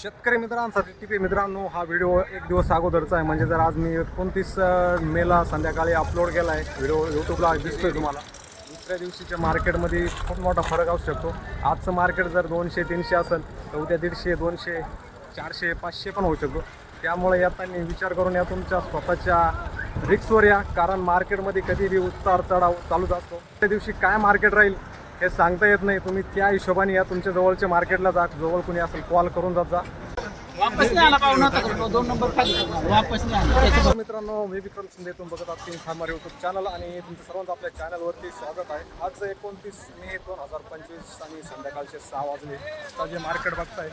शेतकरी मित्रांसाठी टिपे मित्रांनो हा व्हिडिओ एक दिवस अगोदरचा आहे. म्हणजे जर आज मी एकोणतीस मेला संध्याकाळी अपलोड केला आहे व्हिडिओ यूट्यूबला दिसतोय तुम्हाला. दुसऱ्या दिवशीच्या मार्केटमध्ये खूप मोठा फरक असू शकतो. आजचं मार्केट जर दोनशे तीनशे असेल तर उद्या दीडशे दोनशे चारशे पाचशे पण होऊ शकतो. त्यामुळे यातानी विचार करून या तुमच्या स्वतःच्या रिक्सवर या कारण मार्केटमध्ये कधीही उतार चढाव चालूच असतो. त्या दिवशी काय मार्केट राहील हे सांगता येत नाही. तुम्ही त्या हिशोबाने या तुमच्या जवळच्या मार्केटला जा. जवळ कोणी असेल कॉल करून जात जा. वापस नाही आला पाहुणा होता दोन नंबर खाली. वापस नाही आला. त्याच्या तर मित्रांनो मी विक्रम शिंदे तुम्ही बघत आहात फार्मर यूट्यूब चॅनल आणि तुमचं सर्वांचं आपल्या चॅनलवरती स्वागत आहे. आज एकोणतीस मे दोन हजार पंचवीस आणि संध्याकाळचे सहा वाजले. आता जे मार्केट बघताय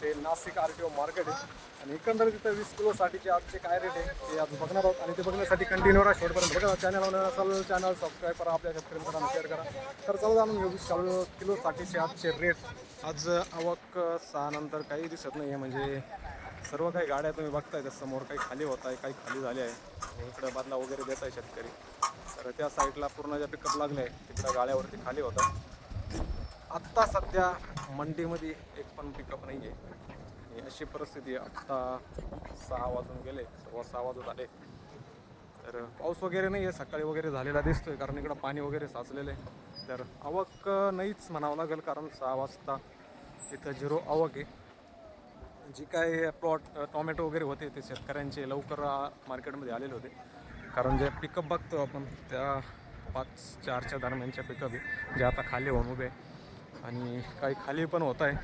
ते Nashik R T O market आहे. आणि एकंदरीत तिथं वीस किलोसाठीचे आजचे काय रेट आहे ते आज बघणार आहोत. आणि ते बघण्यासाठी कंटिन्यू राहा शेवटपर्यंत बघा. चॅनल असाल चॅनल सबस्क्राईब करा. आपल्या शेतकरी मित्रांना शेअर करा. तर चला जाणून घेऊ. वीस किलो किलोसाठीचे आजचे रेट आज आवक सहानंतर काही दिसत नाही आहे म्हणजे सर्व काही गाड्या तुम्ही बघताय त्या समोर काही खाली होत आहे काही खाली झाले आहे. इकडं बदला वगैरे देत आहे शेतकरी. तर त्या साईडला पूर्ण ज्या पिकअप लागले आहे तिकडं गाड्यावरती खाली होतात आत्ता सध्या मंडीमध्ये एक पण पिकअप नाही आहे आणि अशी परिस्थिती आत्ता सहा वाजून गेले सव्वा सहा वाजत आले. तर पाऊस वगैरे नाही आहे सकाळी वगैरे झालेला दिसतोय कारण इकडं पाणी वगैरे साचलेलं आहे. तर आवक नाहीच म्हणावं लागेल कारण सहा वाजता इथं झिरो आवक आहे. जी काय प्लॉट टोमॅटो वगैरे होते ते शेतकऱ्यांचे लवकर मार्केटमध्ये आलेले होते. कारण जे पिकअप बघतो आपण त्या पाच चारच्या दरम्यानच्या पिकअप आहे जे आता खाली होऊन उभे आहे. आणि काही खाली पण होत आहे.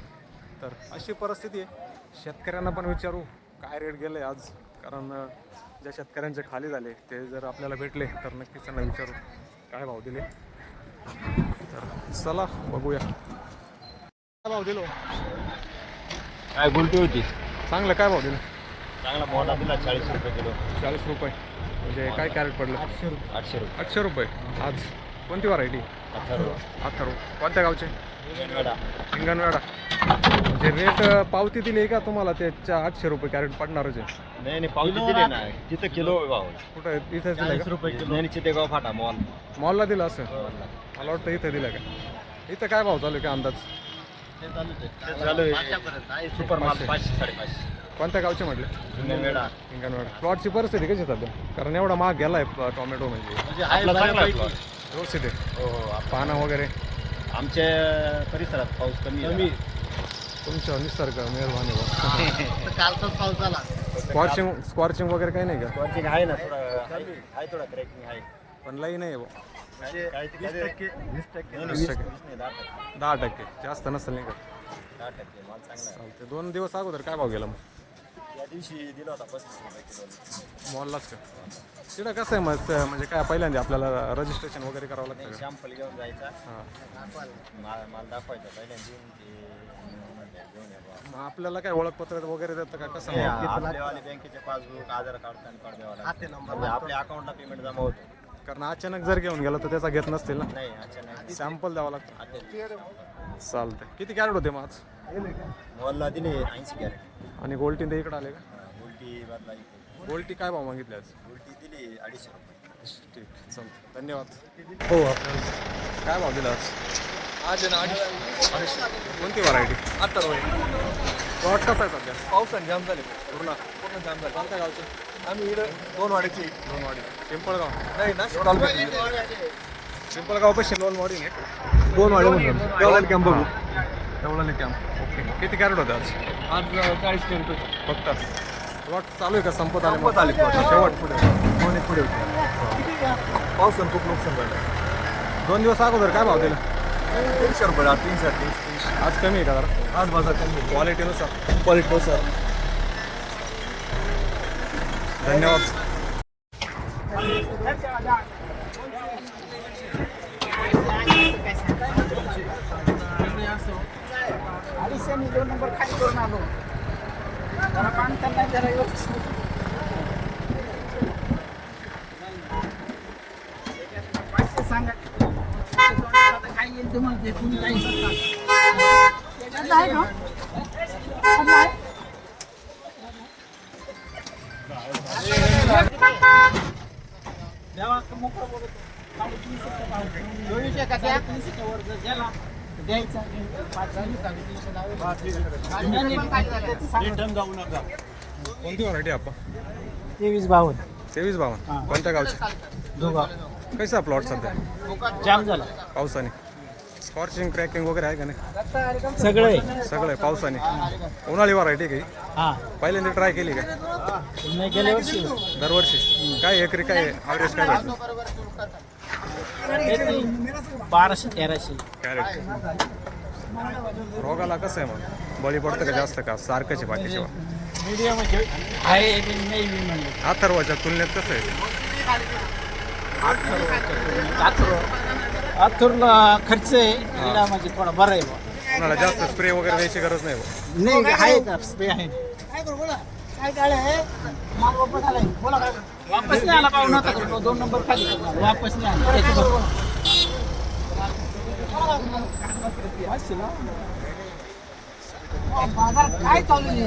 तर अशी परिस्थिती आहे. शेतकऱ्यांना पण विचारू काय रेट गेले आज? कारण ज्या शेतकऱ्यांचे खाली झाले ते जर आपल्याला भेटले तर नक्कीच त्यांना विचारू काय भाव दिले. तर चला बघूया. काय भाव दिलो? काय गुलटी होती? चांगलं काय भाव दिलं? चांगला मोठा दिला चाळीस रुपये किलो. चाळीस रुपये. म्हणजे काय कॅरेट पडलं? आठशे रुपये. आठशे रुपये. आज कोणती व्हरायटी अथर्व. कोणत्या गावचे? वेडा हिंगणवेडा म्हणजे रेट पावती दिली आहे का तुम्हाला? त्याच्या आठशे रुपये कॅरेट पडणारच आहे. नाही नाही पावती दिली ना तिथं किलो आहे भाव कुठं आहे? इथंच दिलं चाळीस का? रुपये किलो. नाही चितेगाव फाटा मॉल मॉलला दिलं असं? मला वाटतं इथं दिलं का? इथं काय भाव चालू आहे का अंदाज? चालू आहे. सुपर पाचशे. साडेपाचशे. कोणत्या गावचे म्हटले? हिंगणवेडा प्लॉटची परिस्थिती कशी सध्या? कारण एवढा महाग गेला आहे टोमॅटो म्हणजे. व्यवस्थित आहे. हो हो आप- पानं वगैरे? आमच्या परिसरात पाऊस कमी आहे. तुमच्या निसर्ग मेहरबानी बा कालचाच पाऊस झाला. स्कॉर्चिंग स्कॉर्चिंग वगैरे काही नाही का? Scorching आहे ना थोडं आहे आहे थोडा क्रॅकिंग आहे. पण लई नाही आहे बुवा. काय- काय ते- वीस टक्के. वीस टक्के. नाही, वीस वीस- टक्के. वीस नाही, दहा टक्के. दहा टक्के. जास्त नसेल नाही का? दहा टक्के माल चांगला आहे. चालते दोन दिवस अगोदर काय भाव गेला मग? या दिवशी दिला होता पस्तीस रुपये किलो. मॉललाच का? तिथं कसं आहे मग म्हणजे काय पहिल्यांदा आपल्याला रजिस्ट्रेशन वगैरे करावं लागतं का? शॅम्पल घेऊन जायचा. हां. माल माल दाखवायचा पहिल्यांदा येऊन ते म्हणले, घेऊन या बुवा. मग आपल्याला काय ओळखपत्र वगैरे देतं का? कसं हे मग? आपलेवाले बँकेचे passbook Aadhaar card PAN card द्यावा लागतं. म्हणजे आपल्या अकाउंटला पेमेंट जमा होतो. कारण अचानक जर घेऊन गेलं तर त्याचा घेत नसतील ना. नाही अचानक. सॅम्पल द्यावं लागतं. चालतंय. किती कॅरेट होते आज मॉलला दिले ऐंशी कॅरेट. आणि गोल्टी ते इकडे आले का? उलटी बदला गोल्टी काय भाव मागितले आज? उलटी दिली अडीचशे रुपये. ठीक चालतं धन्यवाद. हो आपल्याला काय भाव दिला आज? आज ना अडीचशे. कोणती व्हरायटी आता होय प्लॉट कसा आहे सध्या? पावसाने जाम झाले. पूर्ण. पूर्ण जाम झाले. कोणत्या गावचे. आम्ही इकडं दोन वाड्याची. दोन वाडी. पिंपळगाव. नाही ना पिंपळगाव पाशी लोन मॉडिंग आहे. दोन वाडे म्हणून तेवढ्याला कॅम्प बघू. तेवढा कॅम्प ओके. किती कॅरेट होते आज? आज चाळीस फक्त. प्लॉट चालू आहे का? संपत आले संपत आले. plot. शेवट पुढे. दोन एक पुढे होते. पावसानं खूप नुकसान झालं. दोन दिवस अगोदर काय भाव दिला? तीनशे रुपये आज तीनशे तीनशे आज कमी आहे का जरा? आज बाजार कमी क्वालिटीनुसार क्वालिटी सर धन्यवाद. अडीचशे मी दोन नंबर खाली करून आलो. जरा काम त्यांना जरा व्यवस्थित. सांगा. काय येईल तुम्हाला तुम्ही काही देवा मोकळं बोलतो साडेतीनशेच्या का त्या? तीनशेच्या वर गेला द्यायचा. कोणती व्हरायटी आपण तेवीस बावन्न. तेवीस बावन कोणत्या गावचे? दोघा. कैसा प्लॉट सध्या? जाम झाला. पावसाने. स्कॉर्चिंग क्रॅकिंग वगैरे आहे का नाही? सगळं आहे सगळं. आहे पावसाने. उन्हाळी व्हरायटी काही हा? पहिल्यांदा ट्राय केली का? नाही गेल्या वर्षी. दरवर्षी. काय एकरी काय ॲव्हरेज काय भेटतं बाराशे तेराशे. कॅरेट रोगाला कसं आहे मग? बळी पडतं का जास्त का? सारखंच आहे बाकीच्या मीडियम आहे नाही मी म्हणलं. अथर्वाच्या तुलनेत कसं आहे? आथुर आथुरला खर्च आहे हिला म्हणजे थोडा बरा आहे बुवा. कोणाला जास्त स्प्रे वगैरे द्यायची गरज नाही बुवा. नाही आहे का? स्प्रे आहे. वापस नाही आला पाहू नका करू. दोन नंबर खाली. वापस नाही आला. त्याच्याबरोबर.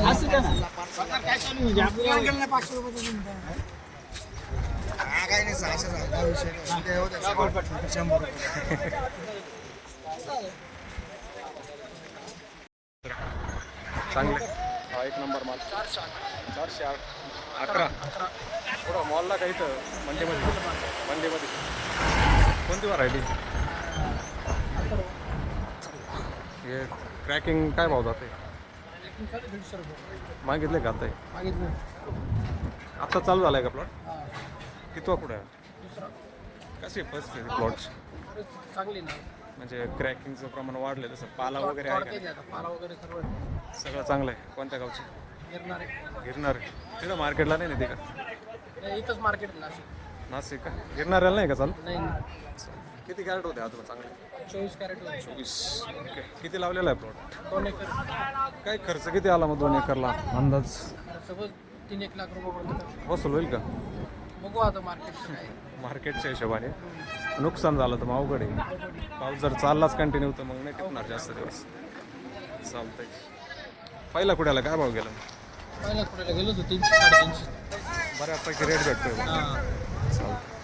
असं का ना? बाजार काय चालू आहे? म्हणजे आपल्याला- चांगले. हा एक नंबर माल. चारशे आठ. अकरा. थोडं मॉलला काही तर मंडीमध्ये. मंडीमध्ये. कोणती व्हरायटी हे क्रॅकिंग काय भाव जाते मागितले का आता हे? आत्ता चालू झालाय का प्लॉट कितवा कुठे आहे? कशी आहे परिस्थिती प्लॉटची चांगली ना. म्हणजे क्रॅकिंगचं प्रमाण वाढलं तसं पाला वगैरे आहे का? पाला वगैरे सर्व सगळं चांगलं आहे. कोणत्या गावचे? गिरणार गिरणार तिथं मार्केटला नाही नेते का? आहे इथंच मार्केट नाशिक. नाशिक का? गिरणाऱ्याला नाही का चाल? नाही किती कॅरेट होते आता चांगले? चोवीस कॅरेट चोवीस. ओके. किती लावलेला आहे प्लॉट दोन एकर. काय खर्च किती आला मग दोन एकरला? अंदाज? सपोज तीन एक लाख रुपये वसूल होईल का? बघू आता मार्केटचं काय मार्केटच्या हिशोबाने. नुकसान झालं तर मग अवघड आहे. पाऊस जर चाललाच कंटिन्यू तर मग नाही टिकणार जास्त दिवस. चालतंय. पहिला कुठ्याला काय भाव गेला? पहिल्या गेलो होतो तीनशे साडेतीनशे. बऱ्यापैकी रेट भेटतोय मग. हां. चालतंय.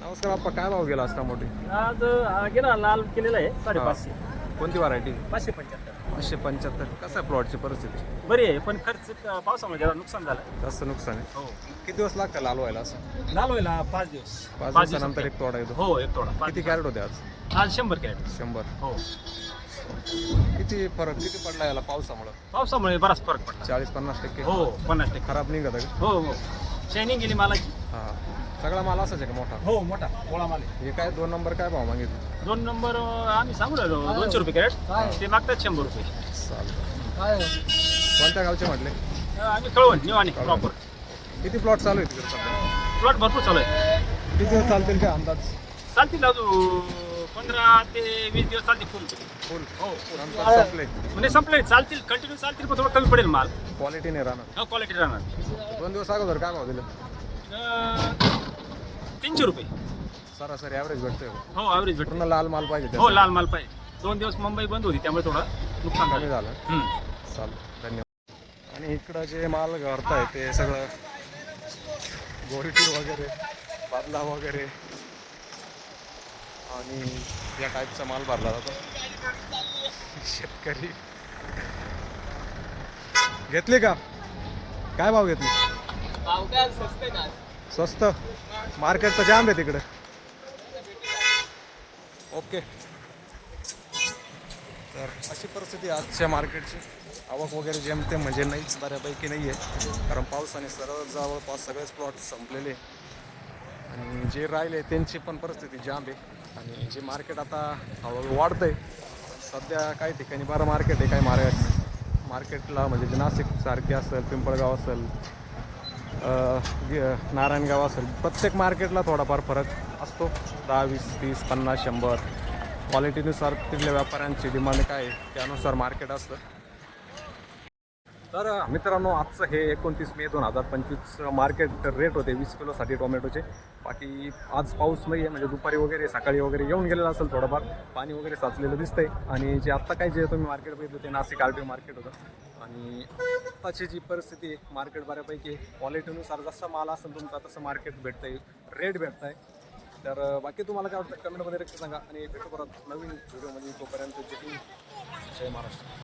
नमस्कार आप्पा काय भाव गेला असता मोठी आज गेला लाल केलेला आहे साडेपाचशे. कोणती व्हरायटी पाचशे पंच्याहत्तर. पाचशे पंच्याहत्तर. कसं आहे प्लॉटची परिस्थिती? बरी आहे पण खर्च अं, पावसामुळे जरा नुकसान झालं. जास्त नुकसान आहे? हो. किती दिवस लागतं लाल व्हायला असं? लाल व्हायला पाच दिवस. पाच पाच दिवसानंतर एक तोडा येतो. हो एक तोडा. पाच किती कॅरेट होते आज. आज शंभर कॅरेट. शंभर. हो. किती फरक किती पडला याला पावसामुळं? पावसामुळे बराच फरक पडला. चाळीस पन्नास टक्के. हो पन्नास टक्के. खराब निघत आहे हो हो. शायनिंग गेली मालाची. हा. सगळा माल असाच आहे का मोठा? हो मोठा. गोळा माल आहे. हे काय दोन नंबर काय भाव मागितले? दोन नंबर अं, आम्ही सांगू राहिलो दोनशे रुपये कॅरेट. ते मागतात शंभर रुपये. चालतं कोणत्या गावचे म्हटले? अं, आम्ही कळवण निवाणी प्रॉपर. किती प्लॉट चालू आहे तिकडे सध्या? प्लॉट भरपूर चालू आहे किती दिवस चालतील का अंदाज? चालतील अजून पंधरा ते वीस दिवस चालतील फुल फुल हो नंतर संपले म्हणजे संपले चालतील कंटिन्यू चालतील पण थोडं कमी पडेल माल. क्वालिटी नाही राहणार. हो क्वालिटी राहणार. दोन दिवस अगोदर काय भाव दिलं? तीनशे रुपये. सरासरी ॲव्हरेज भेटतोय. का? हो ॲव्हरेज भेटून पूर्ण लाल माल पाहिजे हो. लाल माल पाहिजे. दोन दिवस मुंबई बंद होती त्यामुळे थोडं नुकसान कमी झालं. झालं हम्म. चालेल धन्यवाद. आणि इकडं जे माल घडताय ते सगळं गोरिटी वगैरे बादला वगैरे. आणि या टाईपचा माल भरला जातो. शेतकरी. घेतली का? काय भाव घेतली? स्वस्त मार्केट तर जाम आहे तिकडे. ओके. तर अशी परिस्थिती आजच्या मार्केटची. आवक वगैरे जेमते म्हणजे नाहीच बऱ्यापैकी नाही आहे. कारण पावसाने सर्व जवळपास सगळेच प्लॉट संपलेले आहे. आणि जे राहिले त्यांची पण परिस्थिती जाम आहे. आणि जे मार्केट आता हळूहळू आहे सध्या काही ठिकाणी बरं मार्केट आहे काही मार्केट मार्केटला म्हणजे जे नाशिक असेल पिंपळगाव असेल नारायणगाव असेल. प्रत्येक मार्केटला थोडाफार फरक असतो. दहा वीस तीस पन्नास शंभर. क्वालिटीनुसार तिथल्या व्यापाऱ्यांची डिमांड काय त्यानुसार मार्केट असतं. तर मित्रांनो आजचं हे एकोणतीस मे दोन हजार पंचवीस मार्केट रेट होते. वीस किलोसाठी टोमॅटोचे. बाकी आज पाऊस नाही आहे म्हणजे दुपारी वगैरे सकाळी वगैरे येऊन गेलेलं असेल थोडंफार. पाणी वगैरे साचलेलं दिसतंय. आणि जे आत्ता काय जे तुम्ही मार्केट बघितलं ते नाशिक आर मार्केट होतं. आणि आताची जी परिस्थिती आहे मार्केट बऱ्यापैकी क्वालिटीनुसार जसा माल असेल तुमचा तसं मार्केट भेटतंय. रेट भेटतंय. तर बाकी तुम्हाला काय वाटतं? कमेंटमध्ये नक्की सांगा. आणि भेटू परत नवीन व्हिडिओमध्ये तोपर्यंत जय महाराष्ट्र.